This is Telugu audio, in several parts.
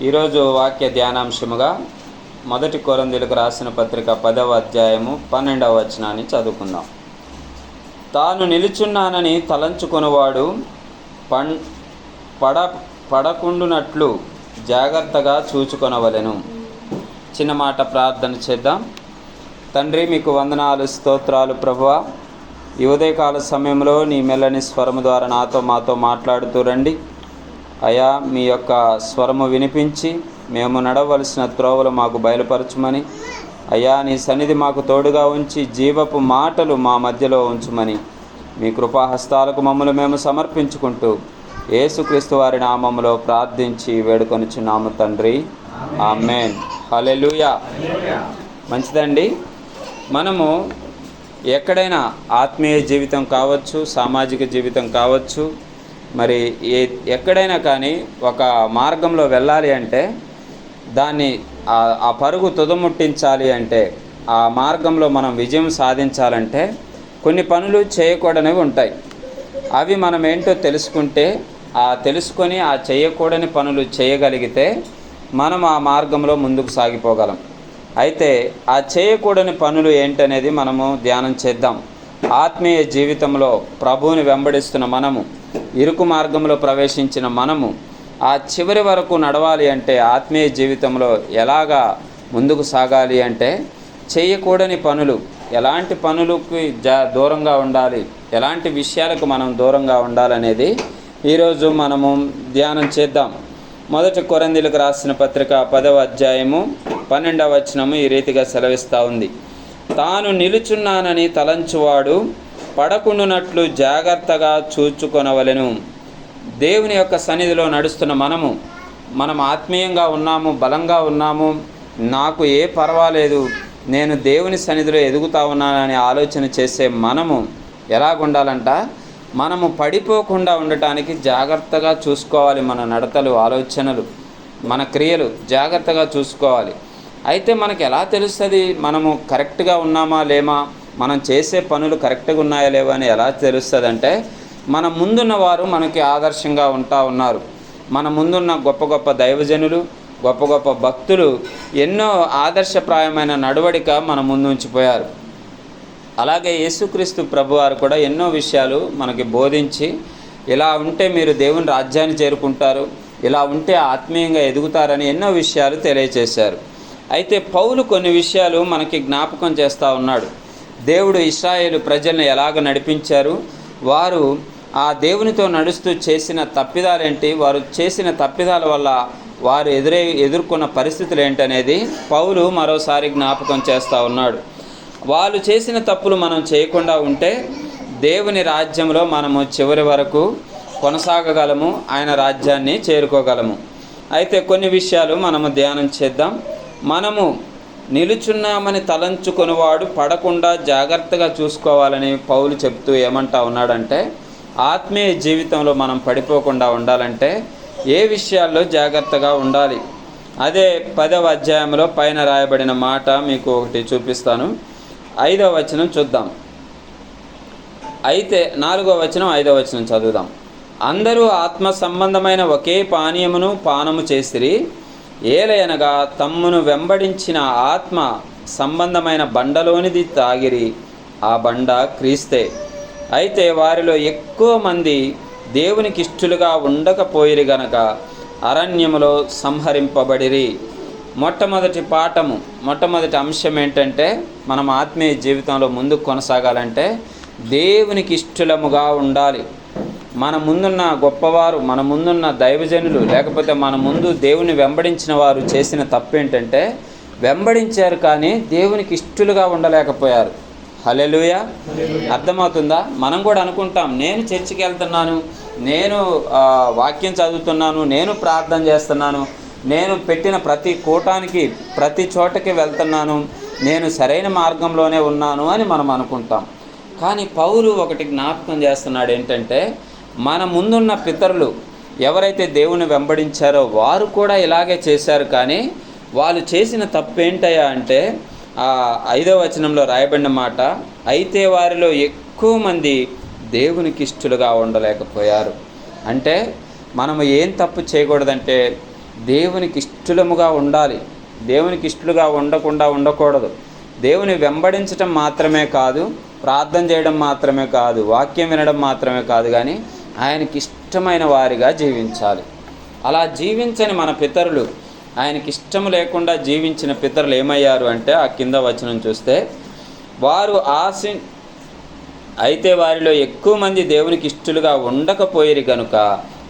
ఈరోజు వాక్య ధ్యానాంశముగా మొదటి కొరందీలకు రాసిన పత్రిక పదవ అధ్యాయము పన్నెండవ వచనాన్ని చదువుకుందాం. తాను నిలుచున్నానని తలంచుకునేవాడు పం పడ పడకుండునట్లు జాగ్రత్తగా చూచుకొనవలెను. చిన్న మాట ప్రార్థన చేద్దాం. తండ్రి మీకు వందనాలు స్తోత్రాలు ప్రభువా. ఈ ఉదయకాల సమయంలో నీ మెల్లని స్వరము ద్వారా నాతో మాతో మాట్లాడుతూ రండి. అయా మీ యొక్క స్వరము వినిపించి మేము నడవలసిన త్రోవలు మాకు బయలుపరచుమని. అయ్యా నీ సన్నిధి మాకు తోడుగా ఉంచి జీవపు మాటలు మా మధ్యలో ఉంచుమని. మీ కృపాహస్తాలకు మమ్మల్ని మేము సమర్పించుకుంటూ ఏసుక్రీస్తు వారి నామములో ప్రార్థించి వేడుకొనిచున్నాము తండ్రి. ఆమెన్. హలెలుయా మంచిదండి. మనము ఎక్కడైనా ఆత్మీయ జీవితం కావచ్చు సామాజిక జీవితం కావచ్చు మరి ఏ ఎక్కడైనా కానీ ఒక మార్గంలో వెళ్ళాలి అంటే దాన్ని ఆ- పరుగు తుదముట్టించాలి అంటే ఆ మార్గంలో మనం విజయం సాధించాలంటే కొన్ని పనులు చేయకూడనివి ఉంటాయి. అవి మనం ఏంటో తెలుసుకుంటే ఆ తెలుసుకొని ఆ చేయకూడని పనులు చేయగలిగితే మనం ఆ మార్గంలో ముందుకు సాగిపోగలం. అయితే ఆ చేయకూడని పనులు ఏంటనేది మనము ధ్యానం చేద్దాం. ఆత్మీయ జీవితంలో ప్రభువుని వెంబడిస్తున్న మనము ఇరుకు మార్గంలో ప్రవేశించిన మనము ఆ చివరి వరకు నడవాలి అంటే ఆత్మీయ జీవితంలో ఎలాగా ముందుకు సాగాలి అంటే చేయకూడని పనులు ఎలాంటి పనులకి జా దూరంగా ఉండాలి ఎలాంటి విషయాలకు మనం దూరంగా ఉండాలనేది ఈరోజు మనము ధ్యానం చేద్దాం. మొదటి కొరందీలకు రాసిన పత్రిక పదవ అధ్యాయము పన్నెండవ వచనము ఈ రీతిగా సెలవిస్తూ ఉంది. తాను నిలుచున్నానని తలంచువాడు పడకుండునట్లు జాగ్రత్తగా చూచుకొనవలెను. దేవుని యొక్క సన్నిధిలో నడుస్తున్న మనము మనం ఆత్మీయంగా ఉన్నాము బలంగా ఉన్నాము నాకు ఏ పర్వాలేదు నేను దేవుని సన్నిధిలో ఎదుగుతా ఉన్నానని ఆలోచన చేసే మనము ఎలాగుండాలంట? మనము పడిపోకుండా ఉండటానికి జాగ్రత్తగా చూసుకోవాలి మన నడతలు ఆలోచనలు మన క్రియలు జాగ్రత్తగా చూసుకోవాలి. అయితే మనకు ఎలా తెలుస్తుంది? మనము కరెక్ట్గా ఉన్నామా లేమా? మనం చేసే పనులు కరెక్ట్గా ఉన్నాయా లేవా అని ఎలా తెలుస్తుంది అంటే మన ముందున్న వారు మనకి ఆదర్శంగా ఉంటా ఉన్నారు. మన ముందున్న గొప్ప గొప్ప దైవజనులు గొప్ప గొప్ప భక్తులు ఎన్నో ఆదర్శప్రాయమైన నడవడిక మన ముందు ఉంచిపోయారు. అలాగే యేసుక్రీస్తు ప్రభువారు కూడా ఎన్నో విషయాలు మనకి బోధించి ఇలా ఉంటే మీరు దేవుని రాజ్యాన్ని చేరుకుంటారు ఇలా ఉంటే ఆత్మీయంగా ఎదుగుతారని ఎన్నో విషయాలు తెలియచేశారు. అయితే పౌలు కొన్ని విషయాలు మనకి జ్ఞాపకం చేస్తూ ఉన్నాడు. దేవుడు ఇస్రాయేలు ప్రజల్ని ఎలాగ నడిపించారు? వారు ఆ దేవునితో నడుస్తూ చేసిన తప్పిదాలేంటి? వారు చేసిన తప్పిదాల వల్ల వారు ఎదురై ఎదుర్కొన్న పరిస్థితులు ఏంటనేది పౌలు మరోసారి జ్ఞాపకం చేస్తూ ఉన్నాడు. వాళ్ళు చేసిన తప్పులు మనం చేయకుండా ఉంటే దేవుని రాజ్యంలో మనము చివరి వరకు కొనసాగగలము ఆయన రాజ్యాన్ని చేరుకోగలము. అయితే కొన్ని విషయాలు మనము ధ్యానం చేద్దాం. మనము నిలుచున్నామని తలంచుకొనివాడు పడకుండా జాగ్రత్తగా చూసుకోవాలని పౌలు చెప్తూ ఏమంటా ఉన్నాడంటే ఆత్మీయ జీవితంలో మనం పడిపోకుండా ఉండాలంటే ఏ విషయాల్లో జాగ్రత్తగా ఉండాలి? అదే పదవ అధ్యాయంలో పైన రాయబడిన మాట మీకు ఒకటి చూపిస్తాను. ఐదవ వచనం చూద్దాం. అయితే నాలుగో వచనం ఐదవ వచనం చదువుదాం. అందరూ ఆత్మ సంబంధమైన ఒకే పానీయమును పానము చేసిరి ఏలయనగా తమ్మును వెంబడించిన ఆత్మ సంబంధమైన బండలోనిది తాగిరి ఆ బండ క్రీస్తే. అయితే వారిలో ఎక్కువ మంది దేవునికి ఇష్టలుగా ఉండకపోయిరి గనక అరణ్యములో సంహరింపబడిరి. మొట్టమొదటి పాఠము మొట్టమొదటి అంశం ఏంటంటే మనం ఆత్మీయ జీవితంలో ముందుకు కొనసాగాలంటే దేవునికి ఇష్టలముగా ఉండాలి. మన ముందున్న గొప్పవారు మన ముందున్న దైవజనులు లేకపోతే మన ముందు దేవుని వెంబడించిన వారు చేసిన తప్పు ఏంటంటే వెంబడించారు కానీ దేవునికి ఇష్టలుగా ఉండలేకపోయారు. హలెలుయ అర్థమవుతుందా? మనం కూడా అనుకుంటాం నేను చర్చికి వెళ్తున్నాను నేను వాక్యం చదువుతున్నాను నేను ప్రార్థన చేస్తున్నాను నేను పెట్టిన ప్రతి కూటానికి ప్రతి చోటకి వెళ్తున్నాను నేను సరైన మార్గంలోనే ఉన్నాను అని మనం అనుకుంటాం. కానీ పౌలు ఒకటి జ్ఞాపకం చేస్తున్నాడు ఏంటంటే మన ముందున్న పితరులు ఎవరైతే దేవుని వెంబడించారో వారు కూడా ఇలాగే చేశారు కానీ వాళ్ళు చేసిన తప్పు ఏంటయ్యా అంటే ఆ ఐదవ వచనంలో రాయబడిన మాట అయితే వారిలో ఎక్కువ మంది దేవునికి ఇష్టలుగా ఉండలేకపోయారు. అంటే మనము ఏం తప్పు చేయకూడదంటే దేవునికి ఇష్టలముగా ఉండాలి. దేవునికి ఇష్టలుగా ఉండకుండా ఉండకూడదు. దేవుని వెంబడించటం మాత్రమే కాదు ప్రార్థన చేయడం మాత్రమే కాదు వాక్యం వినడం మాత్రమే కాదు కానీ ఆయనకి ఇష్టమైన వారిగా జీవించాలి. అలా జీవించని మన పితరులు ఆయనకి ఇష్టం లేకుండా జీవించిన పితరులు ఏమయ్యారు అంటే ఆ కింద వచనం చూస్తే వారు ఆశ అయితే వారిలో ఎక్కువ మంది దేవునికి ఇష్టలుగా ఉండకపోయేరు కనుక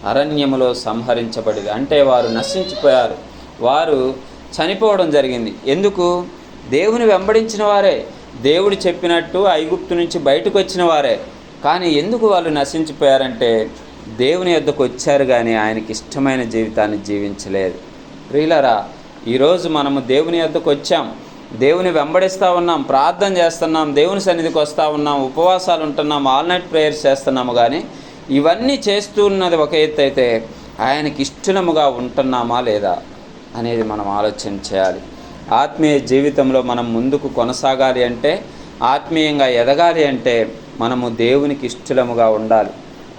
అరణ్యములో సంహరించబడింది అంటే వారు నశించిపోయారు. వారు చనిపోవడం జరిగింది. ఎందుకు? దేవుని వెంబడించిన వారే. దేవుడు చెప్పినట్టు ఐగుప్తు నుంచి బయటకు వచ్చిన వారే. కానీ ఎందుకు వాళ్ళు నశించిపోయారంటే దేవుని యొద్దకు వచ్చారు కానీ ఆయనకి ఇష్టమైన జీవితాన్ని జీవించలేదు. ప్రియులరా ఈరోజు మనము దేవుని యొద్దకు వచ్చాం. దేవుని వెంబడిస్తూ ఉన్నాం ప్రార్థన చేస్తున్నాం దేవుని సన్నిధికి వస్తూ ఉన్నాం ఉపవాసాలు ఉంటున్నాం ఆల్ నైట్ ప్రేయర్స్ చేస్తున్నాము కానీ ఇవన్నీ చేస్తూ ఉన్నది ఒక ఎత్తు అయితే ఆయనకి ఇష్టముగా ఉంటున్నామా లేదా అనేది మనం ఆలోచన చేయాలి. ఆత్మీయ జీవితంలో మనం ముందుకు కొనసాగాలి అంటే ఆత్మీయంగా ఎదగాలి అంటే మనము దేవునికి ఇష్టలముగా ఉండాలి.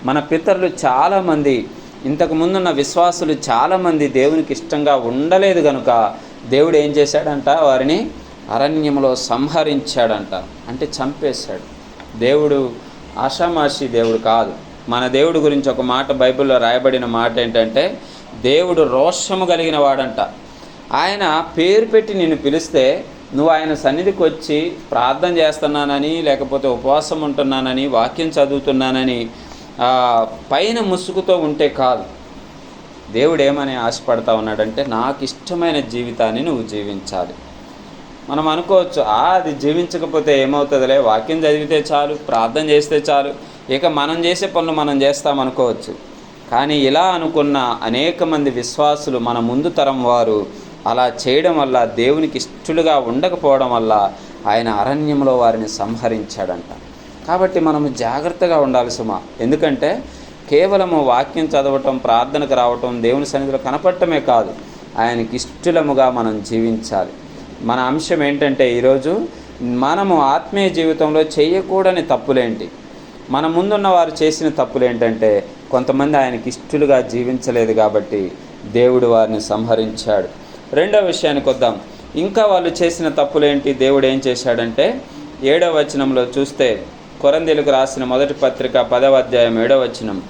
మన పితరులు చాలామంది ఇంతకు ముందున్న విశ్వాసులు చాలామంది దేవునికి ఇష్టంగా ఉండలేదు కనుక దేవుడు ఏం చేశాడంట? వారిని అరణ్యంలో సంహరించాడంట. అంటే చంపేశాడు. దేవుడు ఆషామాషి దేవుడు కాదు. మన దేవుడి గురించి ఒక మాట బైబిల్లో రాయబడిన మాట ఏంటంటే దేవుడు రోషము కలిగిన వాడంట. ఆయన పేరు పెట్టి నిన్ను పిలిస్తే నువ్వు ఆయన సన్నిధికి వచ్చి ప్రార్థన చేస్తున్నానని లేకపోతే ఉపవాసం ఉంటున్నానని వాక్యం చదువుతున్నానని పైన ముసుగుతో ఉంటే కాదు. దేవుడు ఏమని ఆశపడతా ఉన్నాడంటే నాకు ఇష్టమైన జీవితాన్ని నువ్వు జీవించాలి. మనం అనుకోవచ్చు ఆ అది జీవించకపోతే ఏమవుతుందిలే? వాక్యం చదివితే చాలు ప్రార్థన చేస్తే చాలు. ఇక మనం చేసే పనులు మనం చేస్తాం అనుకోవచ్చు. కానీ ఇలా అనుకున్న అనేక మంది విశ్వాసులు మన ముందు తరం వారు అలా చేయడం వల్ల దేవునికి ఇష్టలుగా ఉండకపోవడం వల్ల ఆయన అరణ్యంలో వారిని సంహరించాడంట. కాబట్టి మనము జాగ్రత్తగా ఉండాలి సుమా. ఎందుకంటే కేవలము వాక్యం చదవటం ప్రార్థనకు రావటం దేవుని సన్నిధిలో కనపడటమే కాదు. ఆయనకి ఇష్టలముగా మనం జీవించాలి. మన అంశం ఏంటంటే ఈరోజు మనము ఆత్మీయ జీవితంలో చేయకూడని తప్పులేంటి? మన ముందున్న వారు చేసిన తప్పులు ఏంటంటే కొంతమంది ఆయనకి ఇష్టలుగా జీవించలేదు కాబట్టి దేవుడు వారిని సంహరించాడు. రెండో విషయానికి వద్దాం. ఇంకా వాళ్ళు చేసిన తప్పులేంటి? దేవుడు ఏం చేశాడంటే ఏడవ వచనంలో చూస్తే కొరందీలకు రాసిన మొదటి పత్రిక పదవ అధ్యాయం ఏడవ వచనం.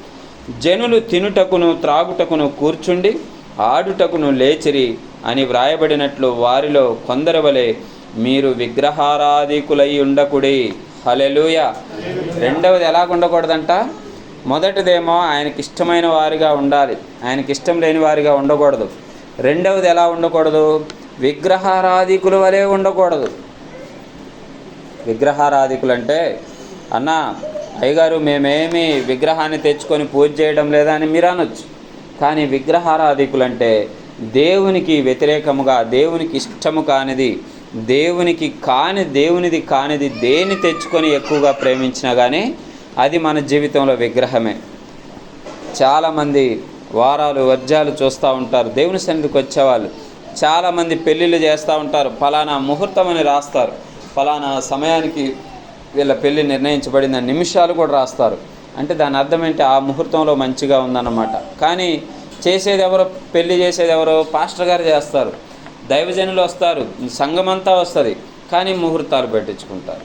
జనులు తినుటకును త్రాగుటకును కూర్చుండి ఆడుటకును లేచిరి అని వ్రాయబడినట్లు వారిలో కొందరు వలె మీరు విగ్రహారాధికులై ఉండకుడి. హలెలుయ రెండవది ఎలాగ ఉండకూడదంట? మొదటిదేమో ఆయనకి ఇష్టమైన వారిగా ఉండాలి. ఆయనకి ఇష్టం లేని వారిగా ఉండకూడదు. రెండవది ఎలా ఉండకూడదు? విగ్రహారాధికుల వలె ఉండకూడదు. విగ్రహారాధికులు అంటే అన్న అయ్యగారు మేమేమి విగ్రహాన్ని తెచ్చుకొని పూజ చేయడం లేదా అని మీరు అనొచ్చు. కానీ విగ్రహారాధికులు అంటే దేవునికి వ్యతిరేకముగా దేవునికి ఇష్టము కానిది దేవునికి కాని దేవునిది కానిది దేని తెచ్చుకొని ఎక్కువగా ప్రేమించినా కానీ అది మన జీవితంలో విగ్రహమే. చాలామంది వారాలు వర్జాలు చూస్తూ ఉంటారు. దేవుని సన్నిధికి వచ్చేవాళ్ళు. చాలామంది పెళ్ళిళ్ళు చేస్తూ ఉంటారు. ఫలానా ముహూర్తం అని రాస్తారు. ఫలానా సమయానికి వీళ్ళ పెళ్ళి నిర్ణయించబడిన నిమిషాలు కూడా రాస్తారు. అంటే దాని అర్థం ఏంటి? ఆ ముహూర్తంలో మంచిగా ఉందన్నమాట. కానీ చేసేది ఎవరో పెళ్ళి చేసేది ఎవరో పాస్టర్ గారు చేస్తారు. దైవజనులు వస్తారు. సంఘమంతా వస్తుంది. కానీ ముహూర్తాలు పెట్టించుకుంటారు.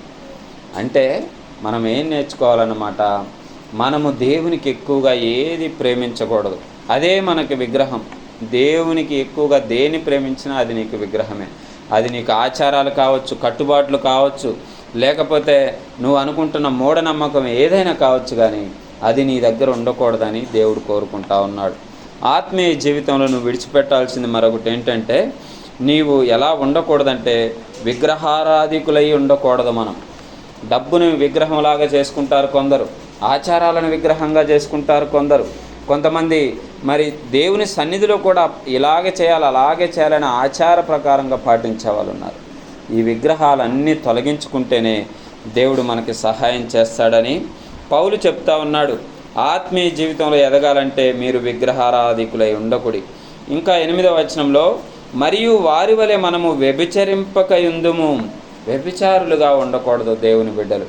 అంటే మనం ఏం నేర్చుకోవాలన్నమాట? మనము దేవునికి ఎక్కువగా ఏది ప్రేమించకూడదు. అదే మనకి విగ్రహం. దేవునికి ఎక్కువగా దేని ప్రేమించినా అది నీకు విగ్రహమే. అది నీకు ఆచారాలు కావచ్చు కట్టుబాట్లు కావచ్చు లేకపోతే నువ్వు అనుకుంటున్న మూఢనమ్మకం ఏదైనా కావచ్చు కానీ అది నీ దగ్గర ఉండకూడదని దేవుడు కోరుకుంటా ఉన్నాడు. ఆత్మీయ జీవితంలో నువ్వు విడిచిపెట్టాల్సింది మరొకటి ఏంటంటే నీవు ఎలా ఉండకూడదంటే విగ్రహారాధికులై ఉండకూడదు మనం. డబ్బుని విగ్రహంలాగా చేసుకుంటారు కొందరు ఆచారాలను విగ్రహంగా చేసుకుంటారు కొందరు. కొంతమంది మరి దేవుని సన్నిధిలో కూడా ఇలాగే చేయాలి అలాగే చేయాలని ఆచార ప్రకారంగా పాటించే వాళ్ళు ఉన్నారు. ఈ విగ్రహాలన్నీ తొలగించుకుంటేనే దేవుడు మనకి సహాయం చేస్తాడని పౌలు చెప్తా ఉన్నాడు. ఆత్మీయ జీవితంలో ఎదగాలంటే మీరు విగ్రహారాధికులై ఉండకుడి. ఇంకా ఎనిమిదవ వచనంలో మరియు వారి వలె మనము వ్యభిచరింపకయుందుము వ్యభిచారులుగా ఉండకూడదు దేవుని బిడ్డలు.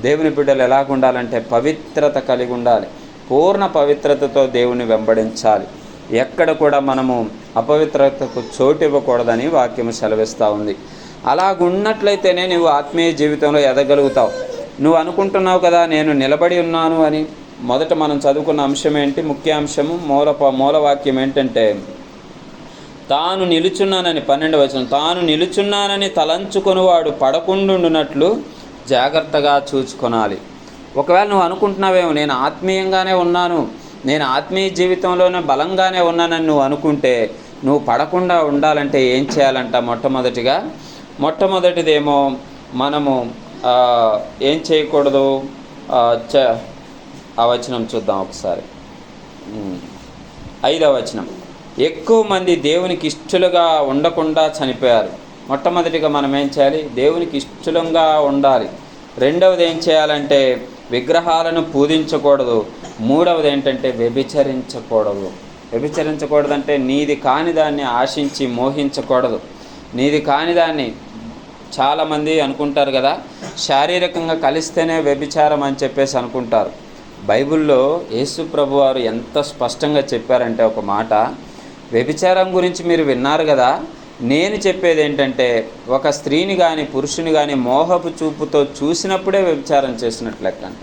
దేవుని బిడ్డలు ఎలాగుండాలంటే పవిత్రత కలిగి ఉండాలి. పూర్ణ పవిత్రతతో దేవుని వెంబడించాలి. ఎక్కడ కూడా మనము అపవిత్రతకు చోటు ఇవ్వకూడదని వాక్యం సెలవిస్తూ ఉంది. అలాగున్నట్లయితేనే నువ్వు ఆత్మీయ జీవితంలో ఎదగలుగుతావు. నువ్వు అనుకుంటున్నావు కదా నేను నిలబడి ఉన్నాను అని. మొదట మనం చదువుకున్న అంశం ఏంటి? ముఖ్య అంశము మూల మూలవాక్యం ఏంటంటే తాను నిలుచున్నానని పన్నెండు వచనం తాను నిలుచున్నానని తలంచుకొనివాడు పడకుండున్నట్లు జాగ్రత్తగా చూచుకొనాలి. ఒకవేళ నువ్వు అనుకుంటున్నావేమో నేను ఆత్మీయంగానే ఉన్నాను నేను ఆత్మీయ జీవితంలోనే బలంగానే ఉన్నానని నువ్వు అనుకుంటే నువ్వు పడకుండా ఉండాలంటే ఏం చేయాలంట మొట్టమొదటిగా? మొట్టమొదటిదేమో మనము ఏం చేయకూడదు? చ ఆ వచనం చూద్దాం ఒకసారి. ఐదవ వచనం. ఎక్కువ మంది దేవునికి ఇష్టలుగా ఉండకుండా చనిపోయారు. మొట్టమొదటిగా మనం ఏం చేయాలి? దేవునికి ఇష్టలంగా ఉండాలి. రెండవది ఏం చేయాలంటే విగ్రహాలను పూజించకూడదు. మూడవది ఏంటంటే వ్యభిచరించకూడదు. వ్యభిచరించకూడదంటే నీది కాని దాన్ని ఆశించి మోహించకూడదు. నీది కాని దాన్ని చాలామంది అనుకుంటారు కదా శారీరకంగా కలిస్తేనే వ్యభిచారం అని చెప్పేసి అనుకుంటారు. బైబిల్లో యేసు ప్రభు వారు ఎంత స్పష్టంగా చెప్పారంటే ఒక మాట వ్యభిచారం గురించి మీరు విన్నారు కదా నేను చెప్పేది ఏంటంటే ఒక స్త్రీని కానీ పురుషుని కానీ మోహపు చూపుతో చూసినప్పుడే వ్యభిచారం చేసినట్లు లెక్కంట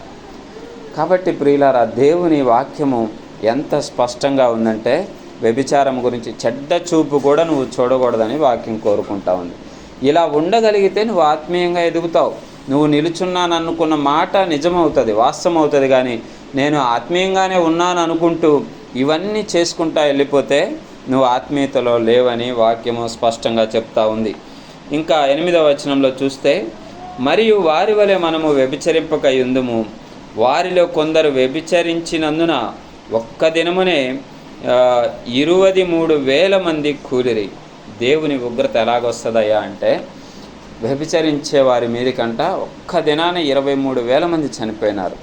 కాబట్టి ప్రియులారా దేవుని వాక్యము ఎంత స్పష్టంగా ఉందంటే వ్యభిచారం గురించి చెడ్డ చూపు కూడా నువ్వు చూడకూడదని వాక్యం కోరుకుంటా ఉంది. ఇలా ఉండగలిగితే నువ్వు ఆత్మీయంగా ఎదుగుతావు. నువ్వు నిలుచున్నాను అనుకున్న మాట నిజమవుతుంది వాస్తవం అవుతుంది కానీ నేను ఆత్మీయంగానే ఉన్నాను అనుకుంటూ ఇవన్నీ చేసుకుంటా వెళ్ళిపోతే నువ్వు ఆత్మీయతలో లేవని వాక్యము స్పష్టంగా చెప్తా ఉంది. ఇంకా ఎనిమిదవ వచనంలో చూస్తే మరియు వారి వలె మనము వ్యభిచరింపక యుందుము వారిలో కొందరు వ్యభిచరించినందున ఒక్క దినమునే ఇరువది మూడు వేల మంది కూలిరి. దేవుని ఉగ్రత ఎలాగొస్తుందయ్యా అంటే వ్యభిచరించే వారి మీదకంట ఒక్క దినాన ఇరవై మూడు వేల మంది చనిపోయినారు.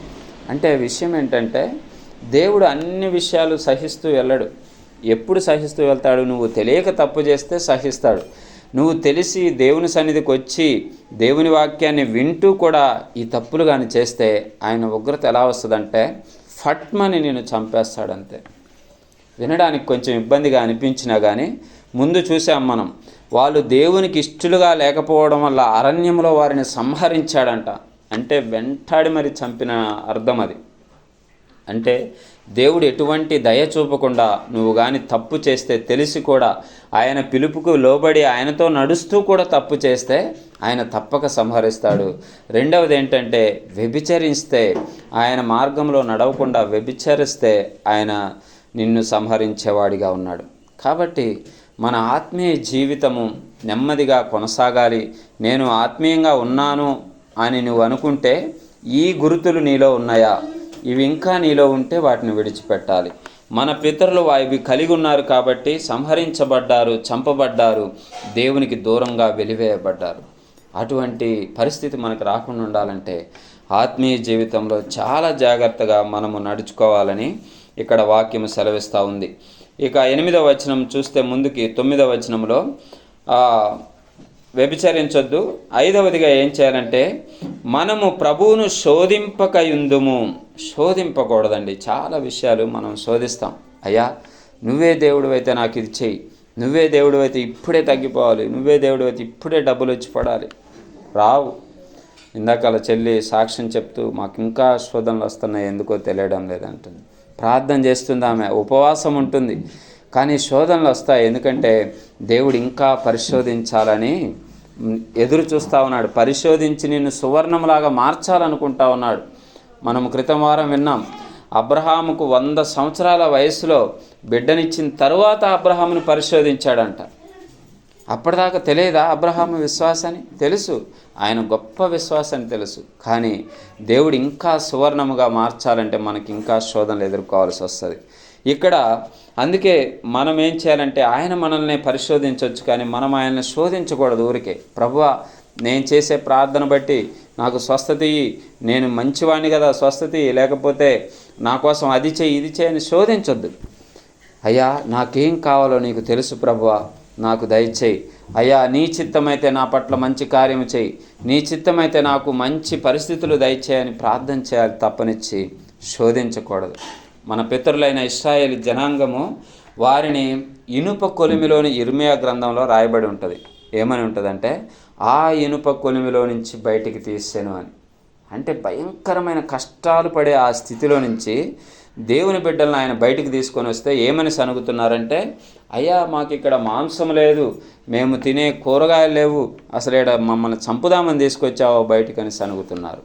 అంటే విషయం ఏంటంటే దేవుడు అన్ని విషయాలు సహిస్తూ వెళ్ళడు. ఎప్పుడు సహిస్తూ వెళ్తాడు? నువ్వు తెలియక తప్పు చేస్తే సహిస్తాడు. నువ్వు తెలిసి దేవుని సన్నిధికి వచ్చి దేవుని వాక్యాన్ని వింటూ కూడా ఈ తప్పులు కానీ చేస్తే ఆయన ఉగ్రత ఎలా వస్తుందంటే ఫట్మని నేను చంపేస్తాడంతే. వినడానికి కొంచెం ఇబ్బందిగా అనిపించినా కానీ ముందు చూసాం మనం వాళ్ళు దేవునికి ఇష్టలుగా లేకపోవడం వల్ల అరణ్యంలో వారిని సంహరించాడంట. అంటే వెంటాడి మరి చంపిన అర్థం అది. అంటే దేవుడు ఎటువంటి దయ చూపకుండా నువ్వు కానీ తప్పు చేస్తే తెలిసి కూడా ఆయన పిలుపుకు లోబడి ఆయనతో నడుస్తూ కూడా తప్పు చేస్తే ఆయన తప్పక సంహరిస్తాడు. రెండవది ఏంటంటే వ్యభిచరిస్తే ఆయన మార్గంలో నడవకుండా వ్యభిచరిస్తే ఆయన నిన్ను సంహరించేవాడిగా ఉన్నాడు. కాబట్టి మన ఆత్మీయ జీవితము నెమ్మదిగా కొనసాగాలి. నేను ఆత్మీయంగా ఉన్నాను అని నువ్వు అనుకుంటే ఈ గురుతులు నీలో ఉన్నాయా? ఇవి ఇంకా నీలో ఉంటే వాటిని విడిచిపెట్టాలి. మన పితరులు ఇవి కలిగి ఉన్నారు కాబట్టి సంహరించబడ్డారు చంపబడ్డారు దేవునికి దూరంగా వెలివేయబడ్డారు. అటువంటి పరిస్థితి మనకు రాకుండా ఉండాలంటే ఆత్మీయ జీవితంలో చాలా జాగ్రత్తగా మనము నడుచుకోవాలని ఇక్కడ వాక్యం సెలవిస్తూ ఉంది. ఇక ఎనిమిదవ వచనం చూస్తే ముందుకి తొమ్మిదవ వచనంలో వ్యభిచరించొద్దు. ఐదవదిగా ఏం చేయాలంటే మనము ప్రభువును శోధింపకయుందుము. శోధింపకూడదండి. చాలా విషయాలు మనం శోధిస్తాం. అయ్యా నువ్వే దేవుడు అయితే నాకు ఇది చెయ్యి. నువ్వే దేవుడు అయితే ఇప్పుడే తగ్గిపోవాలి. నువ్వే దేవుడు అయితే ఇప్పుడే డబ్బులు వచ్చి పడాలి. రావు. ఇందాకల చెల్లి సాక్ష్యం చెప్తూ మాకు ఇంకా శోధనలు వస్తున్నాయి ఎందుకో తెలియడం లేదంటుంది. ప్రార్థన చేస్తుంది ఆమె. ఉపవాసం ఉంటుంది. కానీ శోధనలు వస్తాయి. ఎందుకంటే దేవుడు ఇంకా పరిశోధించాలని ఎదురు చూస్తూ ఉన్నాడు. పరిశోధించి నిన్ను సువర్ణంలాగా మార్చాలనుకుంటా ఉన్నాడు. మనం క్రితం వారం విన్నాం అబ్రహాముకు వంద సంవత్సరాల వయసులో బిడ్డనిచ్చిన తరువాత అబ్రహామును పరిశోధించాడంట. అప్పటిదాకా తెలియదా అబ్రహాము విశ్వాసాన్ని? తెలుసు. ఆయన గొప్ప విశ్వాసాన్ని తెలుసు. కానీ దేవుడు ఇంకా సువర్ణముగా మార్చాలంటే మనకి ఇంకా శోధనలు ఎదుర్కోవాల్సి వస్తుంది. ఇక్కడ అందుకే మనం ఏం చేయాలంటే ఆయన మనల్ని పరిశోధించవచ్చు కానీ మనం ఆయన్ని శోధించకూడదు ఊరికే. ప్రభువా నేను చేసే ప్రార్థన బట్టి నాకు స్వస్థత నేను మంచివాణ్ణి కదా స్వస్థత లేకపోతే నా కోసం అది చేయి ఇది చేయని శోధించొద్దు. అయ్యా నాకేం కావాలో నీకు తెలుసు ప్రభువా నాకు దయచేయి. అయ్యా నీ చిత్తమైతే నా పట్ల మంచి కార్యము చేయి. నీ చిత్తమైతే నాకు మంచి పరిస్థితులు దయచేయని ప్రార్థన చేయాలి తప్పనిచ్చి. శోధించకూడదు. మన పితరులైన ఇస్రాయేల్ జనాంగము వారిని ఇనుప కొలిమిలోని ఇర్మియా గ్రంథంలో రాయబడి ఉంటుంది. ఏమని ఉంటుందంటే ఆ ఇనుప కొలిమిలో నుంచి బయటికి తీసాను అని. అంటే భయంకరమైన కష్టాలు పడే ఆ స్థితిలో నుంచి దేవుని బిడ్డలను ఆయన బయటికి తీసుకొని వస్తే ఏమని సనుగుతున్నారంటే అయ్యా మాకు ఇక్కడ మాంసం లేదు మేము తినే కూరగాయలు లేవు అసలు ఇక్కడ మమ్మల్ని చంపుదామని తీసుకొచ్చావో బయటికని సనుగుతున్నారు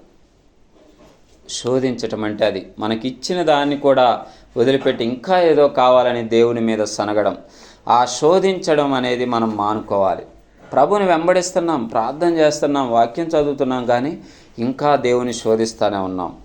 శోధించటం అంటే అది. మనకిచ్చిన దాన్ని కూడా వదిలిపెట్టి ఇంకా ఏదో కావాలని దేవుని మీద సనగడం. ఆ శోధించడం అనేది మనం మానుకోవాలి. ప్రభుని వెంబడిస్తున్నాం ప్రార్థన చేస్తున్నాం వాక్యం చదువుతున్నాం కానీ ఇంకా దేవుని శోధిస్తూనే ఉన్నాం.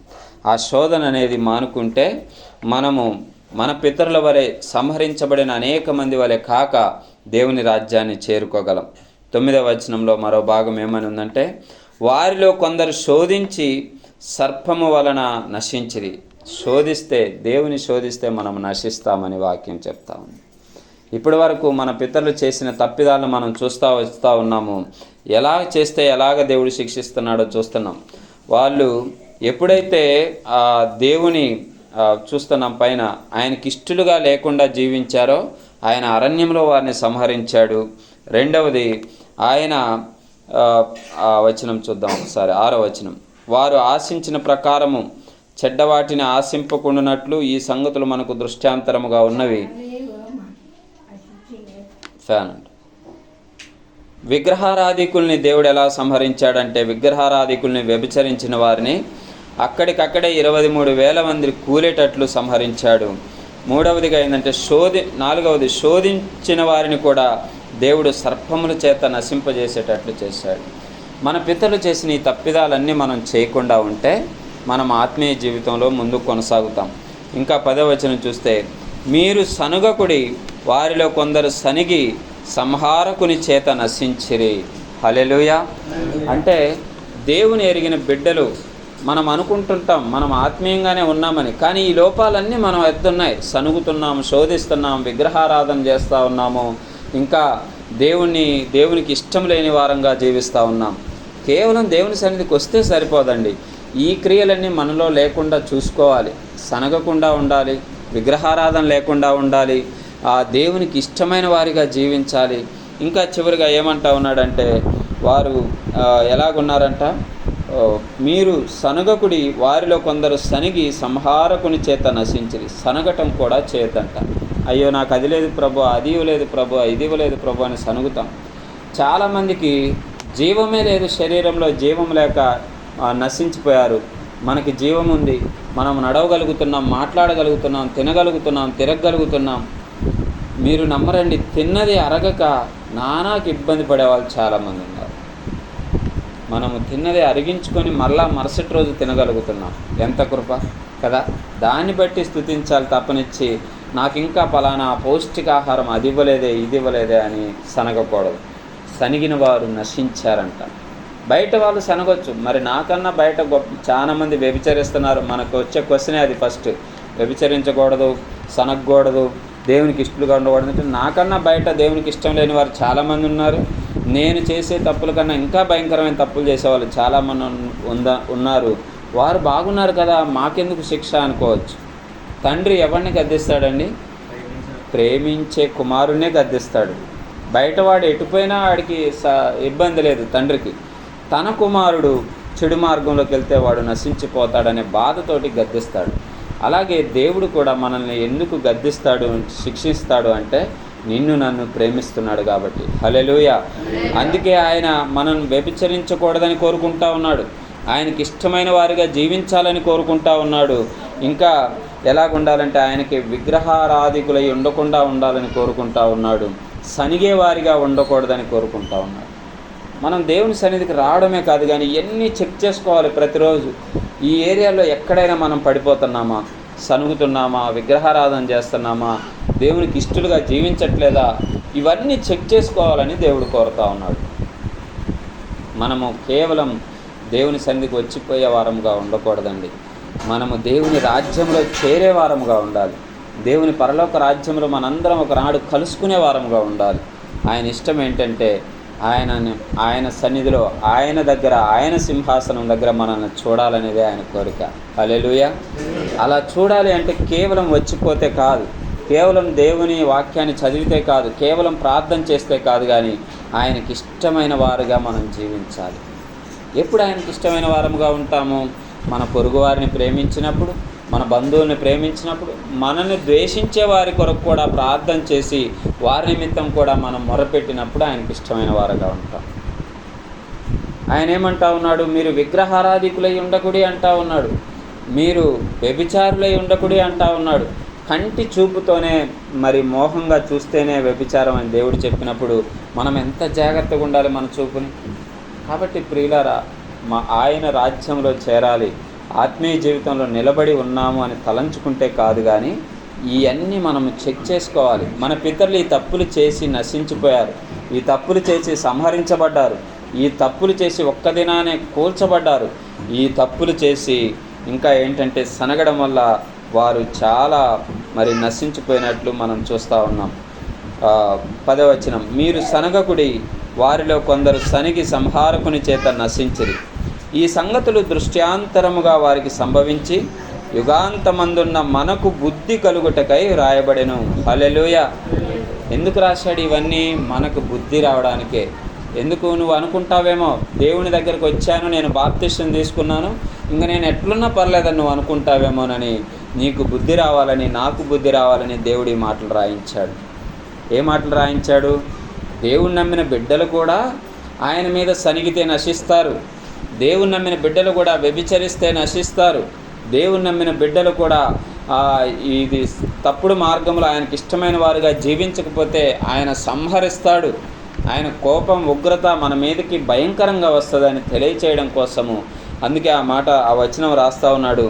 ఆ శోధన అనేది మానుకుంటే మనము మన పితరుల వలె సంహరించబడిన అనేక మంది వలె కాక దేవుని రాజ్యాన్ని చేరుకోగలం. తొమ్మిదవ వచనంలో మరో భాగం ఏమని ఉందంటే వారిలో కొందరు శోధించి సర్పము వలన నశించిరి. శోధిస్తే దేవుని శోధిస్తే మనం నశిస్తామని వాక్యం చెప్తా ఉంది. ఇప్పటి వరకు మన పితరులు చేసిన తప్పిదాలను మనం చూస్తూ వస్తూ ఉన్నాము. ఎలా చేస్తే ఎలాగ దేవుడు శిక్షిస్తున్నాడో చూస్తున్నాం. వాళ్ళు ఎప్పుడైతే ఆ దేవుని చూస్తున్నాం పైన ఆయనకి ఇష్టలుగా లేకుండా జీవించారో ఆయన అరణ్యంలో వారిని సంహరించాడు. రెండవది ఆయన ఆ, వచనం చూద్దాం ఒకసారి ఆరో వచనం. వారు ఆశించిన ప్రకారము చెడ్డవాటిని ఆశింపకుండానట్లు ఈ సంగతులు మనకు దృష్టాంతరముగా ఉన్నవి. ఫ్యాన్ విగ్రహారాధికుల్ని దేవుడు ఎలా సంహరించాడంటే విగ్రహారాధికుల్ని వ్యభిచరించిన వారిని అక్కడికక్కడే ఇరవై మూడు వేల మంది కూలేటట్లు సంహరించాడు. మూడవదిగా ఏంటంటే శోధి నాలుగవది శోధించిన వారిని కూడా దేవుడు సర్పముల చేత నశింపజేసేటట్లు చేశాడు. మన పితరులు చేసిన ఈ తప్పిదాలన్నీ మనం చేయకుండా ఉంటే మనం ఆత్మీయ జీవితంలో ముందుకు కొనసాగుతాం. ఇంకా పదవచనం చూస్తే మీరు సనుగకుడి వారిలో కొందరు సనిగి సంహారకుని చేత నశించిరి. హలెలుయ అంటే దేవుని ఎరిగిన బిడ్డలు మనం అనుకుంటుంటాం మనం ఆత్మీయంగానే ఉన్నామని. కానీ ఈ లోపాలన్నీ మనం ఎత్తున్నాయి సనుగుతున్నాము శోధిస్తున్నాం విగ్రహారాధన చేస్తూ ఉన్నాము. ఇంకా దేవుణ్ణి దేవునికి ఇష్టం లేని వారంగా జీవిస్తూ ఉన్నాం. కేవలం దేవుని సన్నిధికి వస్తే సరిపోదండి. ఈ క్రియలన్నీ మనలో లేకుండా చూసుకోవాలి. సనగకుండా ఉండాలి. విగ్రహారాధన లేకుండా ఉండాలి. ఆ దేవునికి ఇష్టమైన వారిగా జీవించాలి. ఇంకా చివరిగా ఏమంటా ఉన్నాడంటే వారు ఎలాగున్నారంట? మీరు సనగకుడి వారిలో కొందరు సనిగి సంహారకుని చేత నశించిరి. సనగటం కూడా చేతంట. అయ్యో నాకు అది లేదు ప్రభు అది లేదు ప్రభు ఇది లేదు ప్రభు అని సనుగుతాం. చాలామందికి జీవమే లేదు శరీరంలో జీవం లేక నశించిపోయారు. మనకి జీవం ఉంది. మనం నడవగలుగుతున్నాం మాట్లాడగలుగుతున్నాం తినగలుగుతున్నాం తిరగగలుగుతున్నాం. మీరు నమ్మరండి తిన్నది అరగక నానాకి ఇబ్బంది పడే వాళ్ళు చాలామంది ఉన్నారు. మనము తిన్నది అరిగించుకొని మళ్ళా మరుసటి రోజు తినగలుగుతున్నాం. ఎంత కృప కదా? దాన్ని బట్టి స్థుతించాలి తప్పనిచ్చి నాకు ఇంకా పలానా పౌష్టికాహారం అది ఇవ్వలేదే ఇది ఇవ్వలేదే అని సనగకూడదు సనిగిన వారు నశించారంట. బయట వాళ్ళు సనగొచ్చు. మరి నాకన్నా బయట గొప్ప చాలామంది వ్యభిచరిస్తున్నారు. మనకు వచ్చే క్వశ్చనే అది ఫస్ట్. వ్యభిచరించకూడదు సనగకూడదు దేవునికి ఇష్టలుగా ఉండకూడదు అంటే నాకన్నా బయట దేవునికి ఇష్టం లేని వారు చాలామంది ఉన్నారు. నేను చేసే తప్పుల కన్నా ఇంకా భయంకరమైన తప్పులు చేసేవాళ్ళు చాలామంది ఉందా ఉన్నారు. వారు బాగున్నారు కదా మాకెందుకు శిక్ష అనుకోవచ్చు. తండ్రి ఎవరిని గద్దిస్తాడండి? ప్రేమించే కుమారునే గద్దిస్తాడు. బయటవాడు ఎటుపోయినా వాడికి స ఇబ్బంది లేదు తండ్రికి. తన కుమారుడు చెడు మార్గంలోకి వెళ్తే వాడు నశించిపోతాడనే బాధతోటి గద్దిస్తాడు. అలాగే దేవుడు కూడా మనల్ని ఎందుకు గద్దిస్తాడు శిక్షిస్తాడు అంటే నిన్ను నన్ను ప్రేమిస్తున్నాడు కాబట్టి. హలెలుయ అందుకే ఆయన మనం వ్యభిచరించకూడదని కోరుకుంటా ఉన్నాడు. ఆయనకి ఇష్టమైన వారిగా జీవించాలని కోరుకుంటా ఉన్నాడు. ఇంకా ఎలాగుండాలంటే ఆయనకి విగ్రహారాధికులై ఉండకుండా ఉండాలని కోరుకుంటా ఉన్నాడు. సనిగేవారిగా ఉండకూడదని కోరుకుంటా ఉన్నాడు మనం దేవుని సన్నిధికి రావడమే కాదు కానీ ఎన్ని చెక్ చేసుకోవాలి ప్రతిరోజు? ఈ ఏరియాలో ఎక్కడైనా మనం పడిపోతున్నామా? సనుగుతున్నామా? విగ్రహారాధన చేస్తున్నామా? దేవునికి ఇష్టలుగా జీవించట్లేదా? ఇవన్నీ చెక్ చేసుకోవాలని దేవుడు కోరుతా ఉన్నాడు. మనము కేవలం దేవుని సన్నిధికి వచ్చిపోయే వారముగా ఉండకూడదండి. మనము దేవుని రాజ్యంలో చేరే వారముగా ఉండాలి. దేవుని పరలోక రాజ్యంలో మనందరం ఒకనాడు కలుసుకునే వారముగా ఉండాలి. ఆయన ఇష్టం ఏంటంటే ఆయన ఆయన సన్నిధిలో ఆయన దగ్గర ఆయన సింహాసనం దగ్గర మనల్ని చూడాలనేదే ఆయన కోరిక. అలెలుయ అలా చూడాలి అంటే కేవలం వచ్చిపోతే కాదు కేవలం దేవుని వాక్యాన్ని చదివితే కాదు కేవలం ప్రార్థన చేస్తే కాదు కానీ ఆయనకి ఇష్టమైన వారుగా మనం జీవించాలి. ఎప్పుడు ఆయనకి ఇష్టమైన వారముగా ఉంటాము? మన పొరుగువారిని ప్రేమించినప్పుడు మన బంధువుల్ని ప్రేమించినప్పుడు మనల్ని ద్వేషించే వారి కొరకు కూడా ప్రార్థన చేసి వారి నిమిత్తం కూడా మనం మొరపెట్టినప్పుడు ఆయనకి ఇష్టమైన వారుగా ఉంటాం. ఆయన ఏమంటా ఉన్నాడు? మీరు విగ్రహారాధికులై ఉండకుడి అంటా ఉన్నాడు. మీరు వ్యభిచారులై ఉండకుడి అంటా ఉన్నాడు. కంటి చూపుతోనే మరి మోహంగా చూస్తేనే వ్యభిచారం అని దేవుడు చెప్పినప్పుడు మనం ఎంత జాగ్రత్తగా ఉండాలి మన చూపుని? కాబట్టి ప్రియులారా మా ఆయన రాజ్యంలో చేరాలి. ఆత్మీయ జీవితంలో నిలబడి ఉన్నాము అని తలంచుకుంటే కాదు కానీ ఇవన్నీ మనం చెక్ చేసుకోవాలి. మన పితరులు ఈ తప్పులు చేసి నశించిపోయారు. ఈ తప్పులు చేసి సంహరించబడ్డారు. ఈ తప్పులు చేసి ఒక్క దినానే కూల్చబడ్డారు. ఈ తప్పులు చేసి ఇంకా ఏంటంటే సనగడం వల్ల వారు చాలా మరి నశించిపోయినట్లు మనం చూస్తూ ఉన్నాం. పదవచనం. మీరు సనగకుడి వారిలో కొందరు సనిగి సంహారకుని చేత నశించిరి. ఈ సంగతులు దృష్ట్యాంతరముగా వారికి సంభవించి యుగాంతమందున్న మనకు బుద్ధి కలుగుటకై రాయబడెను హలెలుయ ఎందుకు రాశాడు ఇవన్నీ? మనకు బుద్ధి రావడానికే. ఎందుకు నువ్వు అనుకుంటావేమో? దేవుని దగ్గరికి వచ్చాను నేను బాప్తిష్టం తీసుకున్నాను ఇంకా నేను ఎట్లున్నా పర్లేదని నువ్వు అనుకుంటావేమోనని నీకు బుద్ధి రావాలని నాకు బుద్ధి రావాలని దేవుడి మాటలు రాయించాడు. ఏ మాటలు రాయించాడు? దేవుణ్ణి నమ్మిన బిడ్డలు కూడా ఆయన మీద సనిగితే నశిస్తారు. దేవుని నమ్మిన బిడ్డలు కూడా వ్యభిచరిస్తే నశిస్తారు. దేవుని నమ్మిన బిడ్డలు కూడా ఇది తప్పుడు మార్గంలో ఆయనకి ఇష్టమైన వారుగా జీవించకపోతే ఆయన సంహరిస్తాడు. ఆయన కోపం ఉగ్రత మన మీదకి భయంకరంగా వస్తుందని తెలియచేయడం కోసము. అందుకే ఆ మాట ఆ వచనం రాస్తా ఉన్నాడు.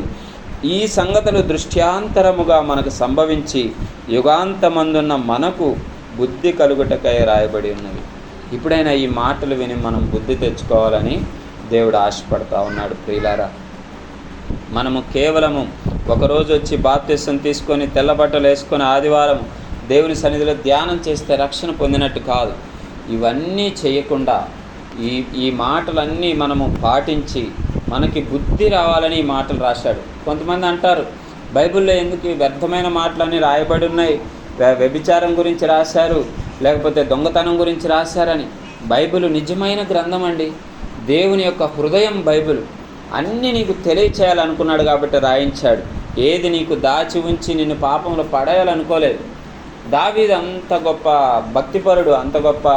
ఈ సంగతులు దృష్ట్యాంతరముగా మనకు సంభవించి యుగాంతమందున్న మనకు బుద్ధి కలుగుటకై రాయబడి ఉన్నది ఇప్పుడైనా ఈ మాటలు విని మనం బుద్ధి తెచ్చుకోవాలని దేవుడు ఆశపడతా ఉన్నాడు ప్రియులారా. మనము కేవలము ఒకరోజు వచ్చి బాప్తిసం తీసుకొని తెల్ల బట్టలు వేసుకొని ఆదివారం దేవుని సన్నిధిలో ధ్యానం చేస్తే రక్షణ పొందినట్టు కాదు. ఇవన్నీ చేయకుండా ఈ ఈ మాటలన్నీ మనము పాటించి మనకి బుద్ధి రావాలని ఈ మాటలు రాశాడు. కొంతమంది అంటారు బైబిల్లో ఎందుకు వ్యర్థమైన మాటలన్నీ రాయబడి ఉన్నాయి? వ్య- వ్యభిచారం గురించి రాశారు లేకపోతే దొంగతనం గురించి రాశారని. బైబిల్ నిజమైన గ్రంథం అండి దేవుని యొక్క హృదయం బైబిల్ అన్నీ నీకు తెలియచేయాలనుకున్నాడు కాబట్టి రాయించాడు. ఏది నీకు దాచి ఉంచి నిన్ను పాపంలో పడేయాలనుకోలేదు. దావీదు అంత గొప్ప భక్తిపరుడు అంత గొప్ప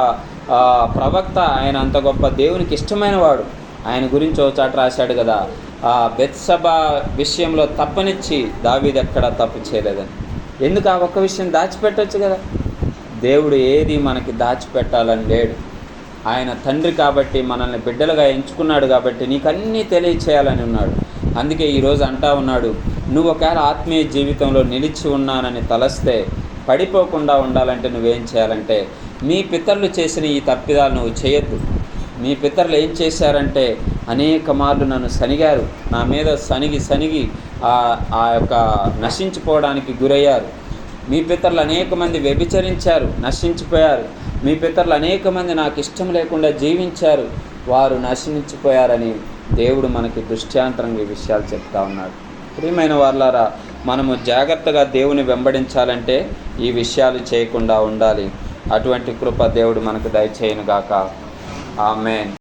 ప్రవక్త ఆయన అంత గొప్ప దేవునికి ఇష్టమైన వాడు. ఆయన గురించి ఓ చాట రాశాడు కదా ఆ బెత్సభ విషయంలో తప్పనిచ్చి దావీదు ఎక్కడా తప్పు చేయలేదని. ఎందుకు ఆ ఒక్క విషయం దాచిపెట్టొచ్చు కదా? దేవుడు ఏది మనకి దాచిపెట్టాలని లేడు. ఆయన తండ్రి కాబట్టి మనల్ని బిడ్డలుగా ఎంచుకున్నాడు కాబట్టి నీకు అన్నీ తెలియచేయాలని ఉన్నాడు. అందుకే ఈరోజు అంటా ఉన్నాడు నువ్వు ఒకవేళ ఆత్మీయ జీవితంలో నిలిచి ఉన్నానని తలస్తే పడిపోకుండా ఉండాలంటే నువ్వేం చేయాలంటే మీ పితరులు చేసిన ఈ తప్పిదాలు నువ్వు చేయొద్దు. మీ పితరులు ఏం చేశారంటే అనేక మార్లు నన్ను సనిగారు. నా మీద సనిగి సనిగి ఆ ఆ యొక్క నశించిపోవడానికి గురయ్యారు. మీ పితరులు అనేక మంది వ్యభిచరించారు నశించిపోయారు. మీ పితరులు అనేక మంది నాకు ఇష్టం లేకుండా జీవించారు. వారు నశించిపోయారని దేవుడు మనకి దృష్టాంతరంగా ఈ విషయాలు చెప్తా ఉన్నాడు. ప్రియమైన వాళ్ళారా మనము జాగ్రత్తగా దేవుని వెంబడించాలంటే ఈ విషయాలు చేయకుండా ఉండాలి. అటువంటి కృప దేవుడు మనకు దయచేయనుగాక. ఆమెన్.